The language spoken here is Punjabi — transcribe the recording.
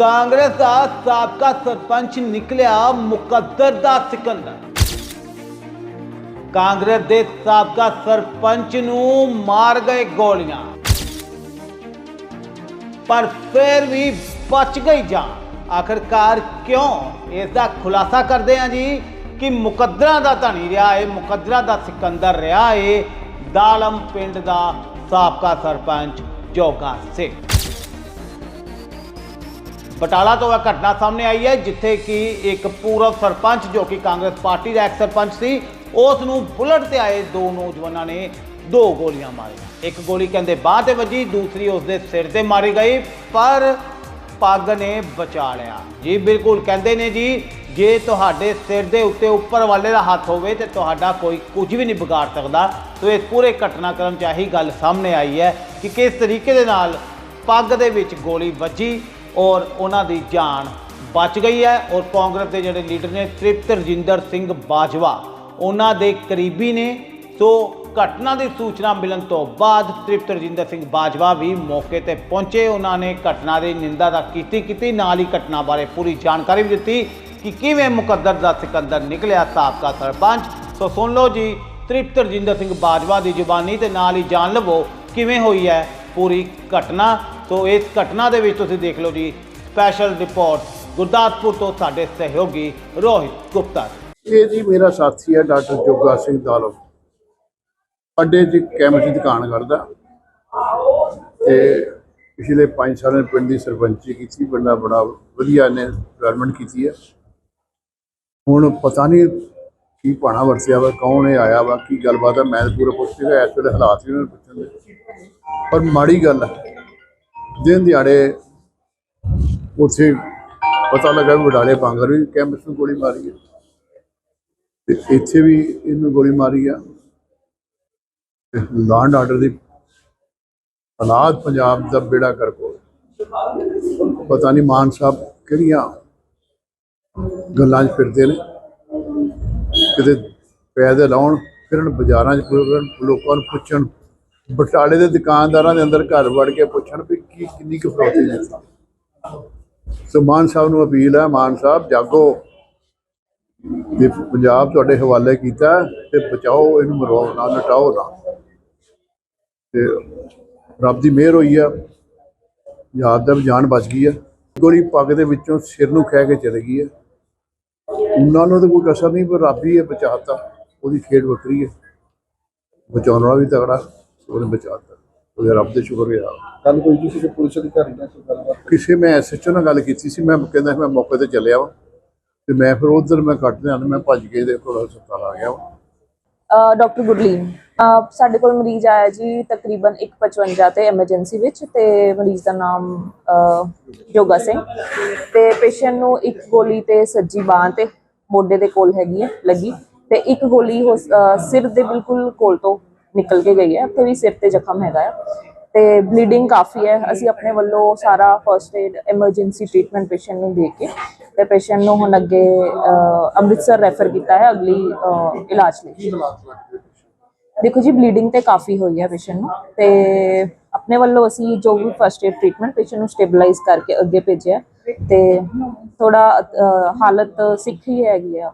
ਕਾਂਗਰਸ ਦਾ ਸਾਬਕਾ ਸਰਪੰਚ ਨਿਕਲਿਆ ਮੁਕੱਦਰ ਦਾ ਸਿਕੰਦਰ। ਕਾਂਗਰਸ ਦੇ ਸਾਬਕਾ ਸਰਪੰਚ ਨੂੰ ਮਾਰ ਗਏ ਗੋਲੀਆਂ। ਪਰ ਫਿਰ ਵੀ ਬਚ ਗਈ ਜਾਨ। ਆਖਰਕਾਰ ਕਿਉਂ? ਇਸ ਦਾ ਖੁਲਾਸਾ ਕਰਦੇ ਹਾਂ ਜੀ ਕਿ ਮੁਕੱਦਰਾਂ ਦਾ ਧਣੀ ਰਿਹਾ ਏ ਮੁਕੱਦਰਾਂ ਦਾ ਸਿਕੰਦਰ ਰਿਹਾ ਏ ਦਾਲਮ ਪਿੰਡ ਦਾ ਸਾਬਕਾ ਸਰਪੰਚ ਜੋਗਾ ਸਿੰਘ ਬਟਾਲਾ ਤੋਂ ਇਹ ਘਟਨਾ ਸਾਹਮਣੇ ਆਈ ਹੈ, ਜਿੱਥੇ ਕਿ ਇੱਕ ਪੂਰਵ ਸਰਪੰਚ ਜੋ ਕਿ ਕਾਂਗਰਸ ਪਾਰਟੀ ਦਾ ਇੱਕ ਸਰਪੰਚ ਸੀ, ਉਸ ਨੂੰ ਬੁਲਟ ਤੇ ਆਏ ਦੋ ਨੌਜਵਾਨਾਂ ਨੇ ਦੋ ਗੋਲੀਆਂ ਮਾਰੀਆਂ। ਇੱਕ ਗੋਲੀ ਕਹਿੰਦੇ ਬਾਹ ਤੇ ਵੱਜੀ, ਦੂਸਰੀ ਉਸ ਦੇ ਸਿਰ ਤੇ ਮਾਰੀ ਗਈ, ਪਰ ਪੱਗ ਨੇ ਬਚਾ ਲਿਆ। ਜੀ, ਬਿਲਕੁਲ ਕਹਿੰਦੇ ਨੇ ਜੀ, ਜੇ ਤੁਹਾਡੇ ਸਿਰ ਦੇ ਉੱਤੇ ਉੱਪਰ ਵਾਲੇ ਦਾ ਹੱਥ ਹੋਵੇ ਤੇ ਤੁਹਾਡਾ ਕੋਈ ਕੁਝ ਵੀ ਨਹੀਂ ਵਿਗਾੜ ਸਕਦਾ। ਤੋ ਇਸ ਪੂਰੇ ਘਟਨਾਕ੍ਰਮ 'ਚ ਆਹੀ ਗੱਲ ਸਾਹਮਣੇ ਆਈ ਹੈ ਕਿ ਕਿਸ ਤਰੀਕੇ ਦੇ ਨਾਲ ਪੱਗ ਦੇ ਵਿੱਚ ਗੋਲੀ ਵੱਜੀ ਔਰ ਉਹਨਾਂ ਦੀ ਜਾਨ ਬਚ ਗਈ ਹੈ ਔਰ ਕਾਂਗਰਸ ਦੇ ਜਿਹੜੇ ਲੀਡਰ ਨੇ ਤ੍ਰਿਪਤ ਰਜਿੰਦਰ ਸਿੰਘ ਬਾਜਵਾ, ਉਹਨਾਂ ਦੇ ਕਰੀਬੀ ਨੇ। ਸੋ ਘਟਨਾ ਦੀ ਸੂਚਨਾ ਮਿਲਣ ਤੋਂ ਬਾਅਦ ਤ੍ਰਿਪਤ ਰਜਿੰਦਰ ਸਿੰਘ ਬਾਜਵਾ ਵੀ ਮੌਕੇ ਤੇ ਪਹੁੰਚੇ। ਉਹਨਾਂ ਨੇ ਘਟਨਾ ਦੀ ਨਿੰਦਾ ਦਾ ਕੀਤੀ ਕੀਤੀ, ਨਾਲ ਹੀ ਘਟਨਾ ਬਾਰੇ ਪੂਰੀ ਜਾਣਕਾਰੀ ਵੀ ਦਿੱਤੀ ਕਿ ਕਿਵੇਂ ਮੁਕੱਦਰ ਦਾ ਸਿਕੰਦਰ ਨਿਕਲਿਆ ਸਾਬਕਾ ਸਰਪੰਚ। ਸੋ ਸੁਣ ਲਓ ਜੀ, ਤ੍ਰਿਪਤ ਰਜਿੰਦਰ ਸਿੰਘ ਬਾਜਵਾ ਦੀ ਜ਼ੁਬਾਨੀ ਤੇ ਨਾਲ ਹੀ ਜਾਣ ਲਵੋ ਕਿਵੇਂ ਹੋਈ ਹੈ ਪੂਰੀ ਘਟਨਾ। ਸੋ ਇਸ ਘਟਨਾ ਦੇ ਵਿੱਚ ਤੁਸੀਂ ਦੇਖ ਲਓ ਜੀ ਸਪੈਸ਼ਲ ਰਿਪੋਰਟ ਗੁਰਦਾਸਪੁਰ ਤੋਂ ਸਾਡੇ ਸਹਿਯੋਗੀ ਰੋਹਿਤ ਗੁਪਤਾ। ਇਹ ਜੀ ਮੇਰਾ ਸਾਥੀ ਹੈ ਡਾਕਟਰ ਜੋਗਾ ਸਿੰਘ ਦਾਲਮ ਅੱਡੇ 'ਚ ਕੈਮਰੇ ਦੁਕਾਨ ਕਰਦਾ ਤੇ ਪਿਛਲੇ 5 ਸਾਲਾਂ ਪਿੰਡ ਦੀ ਸਰਪੰਚੀ ਕੀਤੀ, ਪਿੰਡਾ ਬੜਾ ਵਧੀਆ ਨੇ ਡਿਵੈਲਪਮੈਂਟ ਕੀਤੀ ਹੈ। ਹੁਣ ਪਤਾ ਨਹੀਂ ਕੀ ਪਾਣਾ ਵਰਸਿਆ ਵਾ, ਕੌਣ ਇਹ ਆਇਆ ਵਾ, ਕੀ ਗੱਲਬਾਤ ਹੈ, ਮੈਂ ਪੂਰਾ ਪੁੱਛ ਰਿਹਾ, ਇਸ ਵੇਲੇ ਹਾਲਾਤ ਵੀ ਉਹਨਾਂ ਨੂੰ ਪੁੱਛਣ ਦੇ। ਪਰ ਮਾੜੀ ਗੱਲ ਹੈ ਦਿਨ ਦਿਹਾੜੇ ਉੱਥੇ ਪਤਾ ਲੱਗਾ ਵੀ ਵਡਾਲੇ ਪਾਂਗਰ ਵੀ ਕੈਂਪਸ ਨੂੰ ਗੋਲੀ ਮਾਰੀ ਹੈ। ਤੇ ਇੱਥੇ ਵੀ ਇਹਨੂੰ ਗੋਲੀ ਮਾਰੀ ਆ। ਤੇ ਲਾਂਡ ਆਰਡਰ ਦੀ ਹਾਲਾਤ ਪੰਜਾਬ ਦਾ ਬੇੜਾ ਕਰ ਕੋ ਪਤਾ ਨਹੀਂ ਮਾਨ ਸਾਹਿਬ ਕਿਹੜੀਆਂ ਗੱਲਾਂ 'ਚ ਫਿਰਦੇ ਨੇ। ਕਿਤੇ ਪੈਦਲ ਆਉਣ, ਫਿਰਨ, ਬਾਜ਼ਾਰਾਂ 'ਚ ਫਿਰਨ, ਲੋਕਾਂ ਨੂੰ ਪੁੱਛਣ ਬਟਾਲੇ ਦੇ ਦੁਕਾਨਦਾਰਾਂ ਦੇ ਅੰਦਰ ਘਰ ਵੜ ਕੇ ਪੁੱਛਣ ਵੀ ਕੀ ਕਿੰਨੀ ਕੁ ਫਰੋਤੀ ਨੇ ਸੋ ਮਾਨ ਸਾਹਿਬ ਨੂੰ ਅਪੀਲ ਹੈ, ਮਾਨ ਸਾਹਿਬ, ਜਾਗੋ। ਤੇ ਪੰਜਾਬ ਤੁਹਾਡੇ ਹਵਾਲੇ ਕੀਤਾ ਤੇ ਬਚਾਓ, ਇਹਨੂੰ ਮਰਵਾਓ ਨਾ, ਲਟਾਓ ਨਾ। ਤੇ ਰੱਬ ਦੀ ਮਿਹਰ ਹੋਈ ਆ। ਯਾਦ ਦਾ ਜਾਨ ਬਚ ਗਈ ਆ। ਗੋਲੀ ਪੱਗ ਦੇ ਵਿੱਚੋਂ ਸਿਰ ਨੂੰ ਖਹਿ ਕੇ ਚਲੇ ਗਈ ਆ। ਉਹਨਾਂ ਨੂੰ ਤਾਂ ਕੋਈ ਕਸਰ ਨਹੀਂ, ਪਰ ਰੱਬ ਹੀ ਹੈ ਬਚਾਤਾ। ਉਹਦੀ ਖੇਡ ਵੱਖਰੀ ਹੈ ਬਚਾਉਣ ਵਾਲਾ ਵੀ ਤਗੜਾ ਉਹਨੇ ਬਚਾਤਾ ਉਹਦੇ ਰੱਬ ਦੇ ਸ਼ੁਕਰ ਹੈ ਕੱਲ ਕੋਈ ਕਿਸੇ ਦੇ ਪੁਲਿਸ ਅਧਿਕਾਰੀ ਨਾਲ ਕੋਈ ਗੱਲਬਾਤ ਕਿਸੇ ਮੈਂ ਐਸਐਚਓ ਨਾਲ ਗੱਲ ਕੀਤੀ ਸੀ ਮੈਂ ਕਹਿੰਦਾ ਮੈਂ ਮੌਕੇ ਤੇ ਚੱਲਿਆ ਵਾ। ਤੇ ਮੈਂ ਫਿਰ ਉਧਰ ਮੈਂ ਕੱਟ ਲਿਆ ਮੈਂ ਭੱਜ ਕੇ ਦੇ ਕੋਲ ਹਸਪਤਾਲ ਆ ਗਿਆ ਵਾ। ਡਾਕਟਰ ਗੁਰਲੀਨ ਸਾਡੇ ਕੋਲ ਮਰੀਜ਼ ਆਇਆ ਜੀ ਤਕਰੀਬਨ 155 ਤੇ ਐਮਰਜੈਂਸੀ ਵਿੱਚ ਤੇ ਮਰੀਜ਼ ਦਾ ਨਾਮ ਜੋਗਾ ਸਿੰਘ। ਤੇ ਪੇਸ਼ੈਂਟ ਨੂੰ ਇੱਕ ਗੋਲੀ ਤੇ ਸੱਜੀ ਬਾਹ ਤੇ ਮੋਢੇ ਦੇ ਕੋਲ ਹੈਗੀ ਹੈ ਲੱਗੀ। ਤੇ ਇੱਕ ਗੋਲੀ ਸਿਰ ਦੇ ਬਿਲਕੁਲ ਕੋਲ ਤੋਂ ਨਿਕਲ ਕੇ ਗਈ ਹੈ ਉੱਥੇ ਵੀ ਸਿਰ ਤੇ ਜ਼ਖਮ ਹੈਗਾ ਹੈ ਤੇ ਬਲੀਡਿੰਗ ਕਾਫੀ ਹੈ ਅਸੀਂ ਆਪਣੇ ਵੱਲੋਂ ਸਾਰਾ first aid emergency treatment patient ਨੂੰ ਦੇ ਕੇ ਤੇ ਪੇਸ਼ੈਂਟ ਨੂੰ ਹੁਣ ਅੱਗੇ ਅੰਮ੍ਰਿਤਸਰ ਰੈਫਰ ਕੀਤਾ ਹੈ ਅਗਲੀ ਇਲਾਜ ਲਈ। ਦੇਖੋ ਜੀ ਬਲੀਡਿੰਗ ਤੇ ਕਾਫੀ ਹੋਈ ਹੈ ਪੇਸ਼ੈਂਟ ਨੂੰ ਤੇ ਆਪਣੇ ਵੱਲੋਂ ਅਸੀਂ ਜੋ ਵੀ ਫਰਸਟ ਏਡ ਟ੍ਰੀਟਮੈਂਟ ਪੇਸ਼ੈਂਟ ਨੂੰ ਸਟੇਬਲਾਈਜ਼ ਕਰਕੇ ਅੱਗੇ ਭੇਜਿਆ। ਤੇ ਥੋੜਾ ਹਾਲਤ ਸਿੱਖ ਹੈਗੀ ਆ।